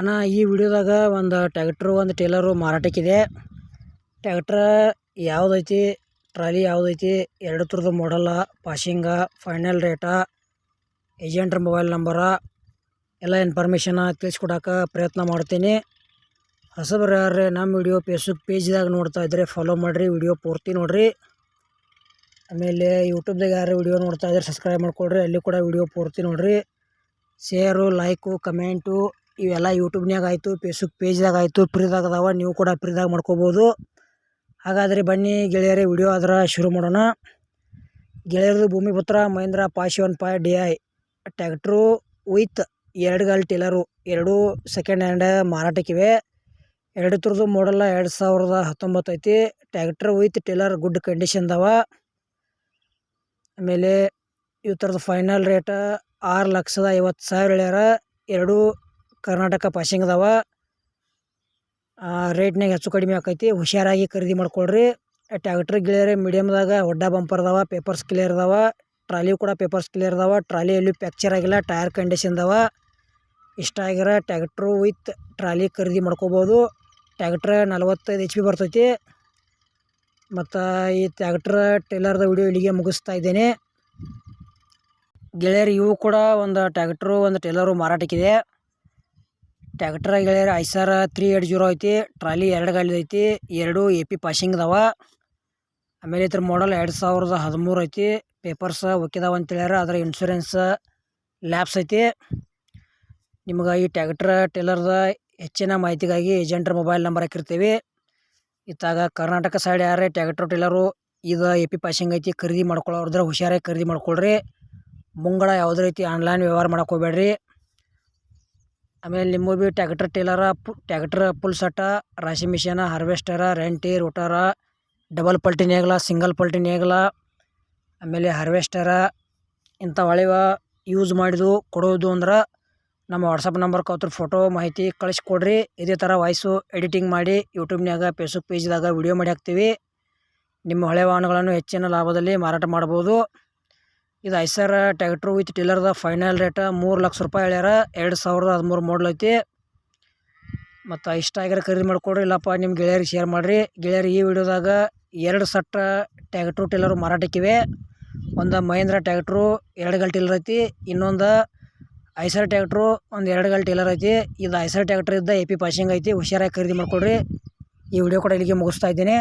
ಅಣ್ಣ, ಈ ವಿಡಿಯೋದಾಗ ಒಂದು ಟ್ಯಾಕ್ಟ್ರು ಒಂದು ಟೇಲರು ಮಾರಾಟಕ್ಕಿದೆ. ಟ್ಯಾಕ್ಟ್ರ ಯಾವುದೈತಿ? ಟ್ರಾಲಿ ಯಾವುದೈತಿ? ಎರಡು ಥರದ ಮಾಡಲ್ಲ ಪಾಶಿಂಗ ಫೈನಲ್ ರೇಟ ಏಜೆಂಟ್ರ ಮೊಬೈಲ್ ನಂಬರ ಎಲ್ಲ ಇನ್ಫಾರ್ಮೇಷನ ತಿಳಿಸ್ಕೊಡಕ್ಕೆ ಪ್ರಯತ್ನ ಮಾಡ್ತೀನಿ. ಹೊಸಬರು ಯಾರೇ ನಮ್ಮ ವಿಡಿಯೋ ಫೇಸ್ಬುಕ್ ಪೇಜ್ದಾಗ ನೋಡ್ತಾ ಇದ್ದರೆ ಫಾಲೋ ಮಾಡಿರಿ, ವಿಡಿಯೋ ಪೂರ್ತಿ ನೋಡಿರಿ. ಆಮೇಲೆ ಯೂಟ್ಯೂಬ್ದಾಗ ಯಾರು ವಿಡಿಯೋ ನೋಡ್ತಾ ಇದ್ರೆ ಸಬ್ಸ್ಕ್ರೈಬ್ ಮಾಡ್ಕೊಳ್ರಿ, ಅಲ್ಲಿ ಕೂಡ ವಿಡಿಯೋ ಪೂರ್ತಿ ನೋಡಿರಿ. ಶೇರು ಲೈಕು ಕಮೆಂಟು ಇವೆಲ್ಲ ಯೂಟ್ಯೂಬ್ನ್ಯಾಗ ಆಯಿತು ಫೇಸ್ಬುಕ್ ಪೇಜ್ದಾಗ ಆಯಿತು ಫ್ರೀದಾಗ ಅದಾವ, ನೀವು ಕೂಡ ಫ್ರೀದಾಗ ಮಾಡ್ಕೋಬೋದು. ಹಾಗಾದರೆ ಬನ್ನಿ ಗೆಳೆಯರೇ ವಿಡಿಯೋ ಅದರ ಶುರು ಮಾಡೋಣ. ಗೆಳೆಯರದು Bhoomiputra Mahindra five one five D I tractor with ಎರಡು ಗಾಲ್ ಟೇಲರು ಎರಡೂ ಸೆಕೆಂಡ್ ಹ್ಯಾಂಡ್ ಮಾರಾಟಕ್ಕಿವೆ. ಎರಡು ಥರದ್ದು ಮಾಡಲ್ಲ ಎರಡು ಸಾವಿರದ ಹತ್ತೊಂಬತ್ತು ಐತಿ. Tractor with trailer good condition ಅದಾವ. ಆಮೇಲೆ ಈ ಥರದ್ದು ಫೈನಲ್ ರೇಟ ಆರು ಲಕ್ಷದ ಐವತ್ತು ಸಾವಿರ ಎರಡೂ ಕರ್ನಾಟಕ ಪಾಸಿಂಗ್ ಅದಾವ ರೇಟ್ನಾಗ ಹೆಚ್ಚು ಕಡಿಮೆ ಆಕೈತಿ. ಹುಷಾರಾಗಿ ಖರೀದಿ ಮಾಡ್ಕೊಳ್ರಿ. ಟ್ಯಾಕ್ಟ್ರ್ ಗಿಳಿಯರೆ ಮೀಡಿಯಮ್ದಾಗ ಹೊಡ್ಡ ಬಂಪರ್ ಅದಾವ ಪೇಪರ್ಸ್ ಕ್ಲಿಯರ್ ಅದಾವ ಟ್ರಾಲಿ ಕೂಡ ಪೇಪರ್ಸ್ ಕ್ಲಿಯರ್ ಅದಾವ ಟ್ರಾಲಿ ಎಲ್ಲಿ ಪ್ಯಾಕ್ಚರ್ ಆಗಿಲ್ಲ ಟೈರ್ ಕಂಡೀಷನ್ ಅದಾವ ಇಷ್ಟ ಆಗಿರ ಟ್ಯಾಕ್ಟ್ರು ವಿತ್ ಟ್ರಾಲಿ ಖರೀದಿ ಮಾಡ್ಕೋಬೋದು. ಟ್ಯಾಕ್ಟ್ರ ನಲವತ್ತೈದು ಎಚ್ ಪಿ ಬರ್ತೈತಿ. ಮತ್ತು ಈ ಟ್ಯಾಕ್ಟ್ರ ಟೇಲರ್ದ ವಿಡಿಯೋ ಇಲ್ಲಿಗೆ ಮುಗಿಸ್ತಾ ಇದ್ದೇನೆ. ಗೆಳೆಯರು ಇವು ಕೂಡ ಒಂದು ಟ್ಯಾಕ್ಟ್ರು ಒಂದು ಟೇಲರು ಮಾರಾಟಕ್ಕಿದೆ. ಟ್ಯಾಕ್ಟ್ರ ಗೆಳೆಯರು ಐಸರ್ ತ್ರೀ ಏಟ್ ಜೀರೋ ಐತಿ, ಟ್ರಾಲಿ ಎರಡು ಗಾಲಿ ಐತಿ, ಎರಡು ಎ ಪಿ ಪಾಸಿಂಗ್ ಅದಾವ. ಆಮೇಲೆ ಇದ್ರ ಮಾಡಲ್ ಎರಡು ಸಾವಿರದ ಹದಿಮೂರು ಐತಿ ಪೇಪರ್ಸ್ ಒಕ್ಕಿದಾವ ಅಂತ ಹೇಳ್ಯಾರ, ಅದರ ಇನ್ಶೂರೆನ್ಸ್ ಲ್ಯಾಬ್ಸ್ ಐತಿ. ನಿಮ್ಗೆ ಈ ಟ್ಯಾಕ್ಟ್ರ ಟೇಲರ್ದ ಹೆಚ್ಚಿನ ಮಾಹಿತಿಗಾಗಿ ಏಜೆಂಟ್ರ ಮೊಬೈಲ್ ನಂಬರ್ ಹಾಕಿರ್ತೀವಿ. ಇತ್ತಾಗ ಕರ್ನಾಟಕ ಸೈಡ್ ಯಾರೇ ಟ್ಯಾಕ್ಟ್ರ್ ಟೇಲರು ಇದು ಎ ಪಿ ಪಾಸಿಂಗ್ ಐತಿ, ಖರೀದಿ ಮಾಡ್ಕೊಳ್ಳೋರ್ದ್ರೆ ಹುಷಾರಾಗಿ ಖರೀದಿ ಮಾಡ್ಕೊಳ್ರಿ. ಮುಂಗಡ ಯಾವುದೇ ರೀತಿ ಆನ್ಲೈನ್ ವ್ಯವಹಾರ ಮಾಡೋಕೆ ಹೋಗ್ಬೇಡ್ರಿ ಆಮೇಲೆ ನಿಮ್ಮ ಭೀ ಟ್ಯಾಕ್ಟ್ರ್ ಟೇಲರ, ಪು, ಟ್ಯಾಕ್ಟ್ರ್, ಪುಲ್ ಸಟ ರಾಶಿ ಮಿಷನ, ಹಾರ್ವೆಸ್ಟರ, ರೆಂಟಿ, ರೋಟರ, ಡಬಲ್ ಪಲ್ಟಿ ನೇಗಲ, ಸಿಂಗಲ್ ಪಲ್ಟಿ ನೇಗಲ, ಆಮೇಲೆ ಹಾರ್ವೆಸ್ಟರ, ಇಂಥ ಒಳೆವ ಯೂಸ್ ಮಾಡಿದ್ದು ಕೊಡೋದು ಅಂದ್ರೆ ನಮ್ಮ ವಾಟ್ಸಪ್ ನಂಬರ್ ಅವ್ರ ಫೋಟೋ, ಮಾಹಿತಿ ಕಳಿಸ್ಕೊಡ್ರಿ. ಇದೇ ಥರ ವಾಯ್ಸು ಎಡಿಟಿಂಗ್ ಮಾಡಿ ಯೂಟ್ಯೂಬ್ನಾಗ ಫೇಸ್ಬುಕ್ ಪೇಜ್ದಾಗ ವಿಡಿಯೋ ಮಾಡಿ ಹಾಕ್ತೀವಿ. ನಿಮ್ಮ ಹಳೆ ವಾಹನಗಳನ್ನು ಹೆಚ್ಚಿನ ಲಾಭದಲ್ಲಿ ಮಾರಾಟ ಮಾಡ್ಬೋದು. ಇದು ಐಸರ್ ಟ್ಯಾಕ್ಟ್ರು ವಿತ್ ಟೀಲರ್ದ ಫೈನಲ್ ರೇಟ ಮೂರು ಲಕ್ಷ ರೂಪಾಯಿ ಹೇಳ್ಯಾರ. ಎರಡು ಸಾವಿರದ ಹದಿಮೂರು ಮಾಡಲ್ ಐತಿ. ಮತ್ತು ಇಷ್ಟ ಆಗಿರೋ ಖರೀದಿ ಮಾಡಿಕೊಡ್ರಿ. ಇಲ್ಲಪ್ಪ ನಿಮ್ಮ ಗೆಳೆಯರಿಗೆ ಶೇರ್ ಮಾಡಿರಿ. ಗೆಳೆಯರು ಈ ವಿಡಿಯೋದಾಗ ಎರಡು ಸಟ್ಟ ಟ್ಯಾಕ್ಟ್ರು ಟೀಲರು ಮಾರಾಟಕ್ಕಿವೆ. ಒಂದು ಮಹೇಂದ್ರ ಟ್ಯಾಕ್ಟ್ರು ಎರಡು ಗಲ್ ಟೀಲರ್ ಐತಿ. ಇನ್ನೊಂದು ಐಸರ್ ಟ್ಯಾಕ್ಟ್ರು ಒಂದು ಎರಡು ಗಲ್ ಟೀಲರ್ ಐತಿ. ಇದು ಐಸರ್ ಟ್ಯಾಕ್ಟ್ರ್ ಇದ್ದ ಎ ಪಿ ಪಾಸಿಂಗ್ ಐತಿ. ಹುಷಾರಾಗಿ ಖರೀದಿ ಮಾಡಿಕೊಡ್ರಿ. ಈ ವಿಡಿಯೋ ಕೂಡ ಇಲ್ಲಿಗೆ ಮುಗಿಸ್ತಾ ಇದ್ದೀನಿ.